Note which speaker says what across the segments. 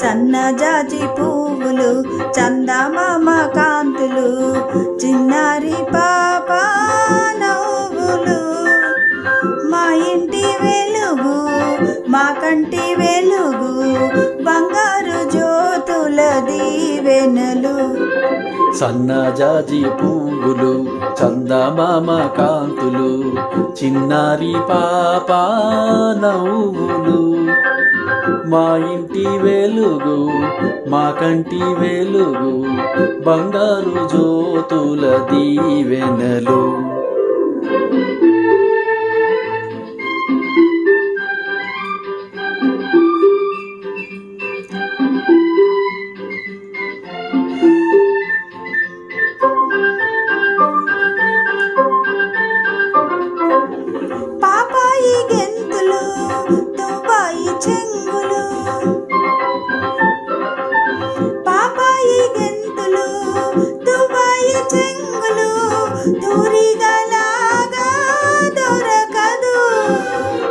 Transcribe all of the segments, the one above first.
Speaker 1: సన్నజాజి పువ్వులు చందమామ కాంతులు చిన్నారి పాప నవ్వులు. మా ఇంటి వెలుగు మా కంటి వెలుగు బంగారు జ్యోతుల దీవెనలు.
Speaker 2: సన్నజాజి పువ్వులు చందమామ కాంతులు చిన్నారి పాప నవ్వులు. మా ఇంటి వెలుగు మా కంటి వెలుగు బంగారు జ్యోతుల దీవెనలు.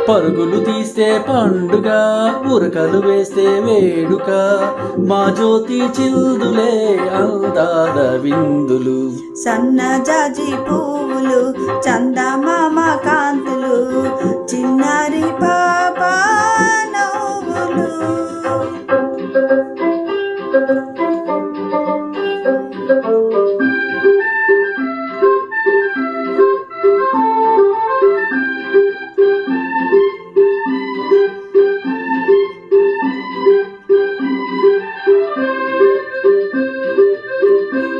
Speaker 2: పరుగులు తీస్తే పండుగ ఉరకలు వేస్తే వేడుక. మా జ్యోతి చిందులే అందాల విందులు
Speaker 1: సన్నజాజి పువ్వులు చందమామ కాంతులు చిన్నారి పాప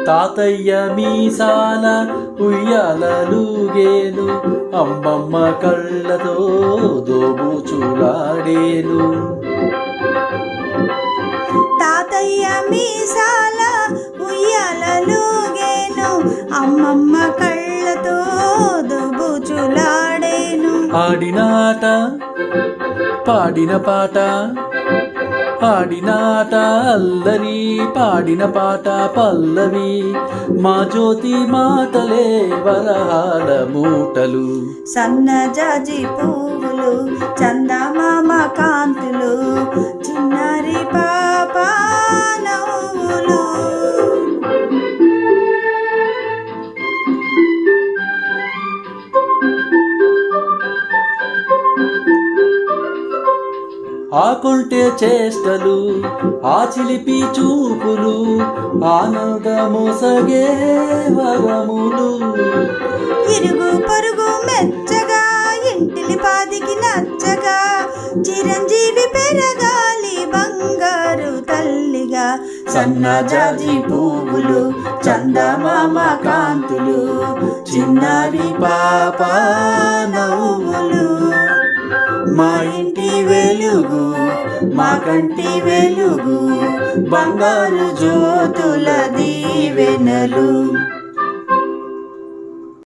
Speaker 2: తాతయ్య మీసాల ఉయ్యాలలుగేను అమ్మమ్మ కళ్ళతో దోబుచులాడేను
Speaker 1: తాతయ్య మీసాల ఉయ్యాలలుగేను అమ్మమ్మ కళ్ళతో దుబుచులాడేను
Speaker 2: ఆడిన ఆట పాడిన పాట పాడినాట ఆట అల్లరి పాడిన పాట పల్లవి. మా జ్యోతి మాటలే వరహాల మూటలు.
Speaker 1: సన్నజాజి పువ్వులు చందమామ కాంతులు.
Speaker 2: ఆకుంటే చేష్టలు ఆ చిలిపి చూపులు ఆనందమోసగే వరములు.
Speaker 1: ఇరుగు పరుగు మెచ్చగా ఇంటిలి పాదికి నచ్చగా చిరంజీవి పెరగాలి బంగారు తల్లిగా. సన్నజాజి పువ్వులు చందమామ కాంతులు చిన్నారి పాప నవ్వులు. మా ఇంటి వెలుగు మా కంటి వెలుగు బంగారు జ్యోతుల దీవెనలు.